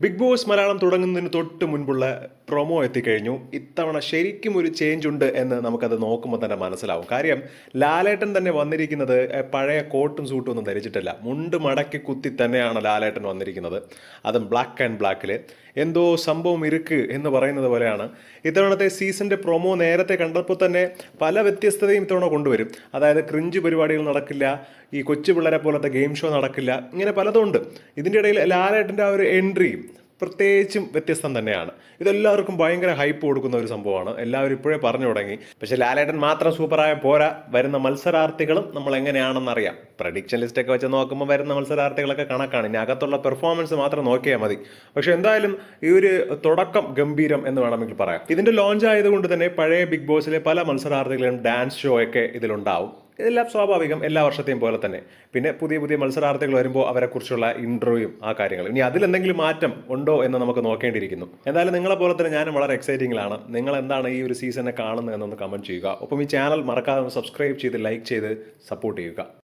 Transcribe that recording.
Big boss Malayalam തുടങ്ങുന്നതിന് തൊട്ട് മുൻപുള്ള പ്രൊമോ എത്തിക്കഴിഞ്ഞു. ഇത്തവണ ശരിക്കും ഒരു ചേഞ്ച് ഉണ്ട് എന്ന് നമുക്കത് നോക്കുമ്പോൾ തന്നെ മനസ്സിലാവും. കാര്യം ലാലേട്ടൻ തന്നെ വന്നിരിക്കുന്നത് പഴയ കോട്ടും സൂട്ടും ഒന്നും ധരിച്ചിട്ടില്ല. മുണ്ട് മടക്കി കുത്തി തന്നെയാണ് ലാലേട്ടൻ വന്നിരിക്കുന്നത്. അതും ബ്ലാക്ക് ആൻഡ് ബ്ലാക്കിൽ എന്തോ സംഭവം ഇരുക്ക് എന്ന് പറയുന്നത് പോലെയാണ്. ഇത്തവണത്തെ സീസണിന്റെ പ്രൊമോ നേരത്തെ കണ്ടപ്പോൾ തന്നെ പല വ്യത്യസ്തതയും ഇത്തവണ കൊണ്ടുവരും. അതായത് ക്രിഞ്ച് പരിപാടികൾ നടക്കില്ല ഈ കൊച്ചു പിള്ളേരെ പോലത്തെ ഗെയിം ഷോ നടക്കില്ല ഇങ്ങനെ പലതും ഉണ്ട് ഇതിന്റെ ഇടയിൽ ലാലേട്ടന്റെ ആ ഒരു എൻട്രിയും പ്രത്യേകിച്ചും വ്യത്യസ്തം തന്നെയാണ്. ഇതെല്ലാവർക്കും ഭയങ്കര ഹൈപ്പ് കൊടുക്കുന്ന ഒരു സംഭവമാണ്. എല്ലാവരും ഇപ്പോഴേ പറഞ്ഞു തുടങ്ങി. പക്ഷെ ലാലേട്ടൻ മാത്രം സൂപ്പറായ പോരാ വരുന്ന മത്സരാർത്ഥികളും നമ്മൾ എങ്ങനെയാണെന്ന് അറിയാം. പ്രഡിക്ഷൻ ലിസ്റ്റൊക്കെ വെച്ച് നോക്കുമ്പോൾ വരുന്ന മത്സരാർത്ഥികളൊക്കെ കണക്കാണ്. ഇനി അകത്തുള്ള പെർഫോമൻസ് മാത്രം നോക്കിയാൽ മതി. പക്ഷെ എന്തായാലും ഈ ഒരു തുടക്കം ഗംഭീരം എന്ന് വേണമെങ്കിൽ പറയാം. ഇതിന്റെ ലോഞ്ച് ആയതുകൊണ്ട് തന്നെ പഴയ ബിഗ് ബോസിലെ പല മത്സരാർത്ഥികളും ഡാൻസ് ഷോ ഒക്കെ ഇതിലുണ്ടാവും. ഇതെല്ലാം സ്വാഭാവികം എല്ലാ വർഷത്തെയും പോലെ തന്നെ. പിന്നെ പുതിയ പുതിയ മത്സരാർത്ഥികൾ വരുമ്പോൾ അവരെക്കുറിച്ചുള്ള ഇൻട്രോയും ആ കാര്യങ്ങൾ ഇനി അതിലെന്തെങ്കിലും മാറ്റം ഉണ്ടോ എന്ന് നമുക്ക് നോക്കേണ്ടിയിരിക്കുന്നു. എന്തായാലും നിങ്ങളെ പോലെ തന്നെ ഞാനും വളരെ എക്സൈറ്റിംഗിലാണ് നിങ്ങൾ എന്താണ് ഈ ഒരു സീസണെ കാണുന്നത് എന്നൊന്ന് കമന്റ് ചെയ്യുക. ഒപ്പം ഈ ചാനൽ മറക്കാതെ സബ്സ്ക്രൈബ് ചെയ്ത് ലൈക്ക് ചെയ്ത് സപ്പോർട്ട് ചെയ്യുക.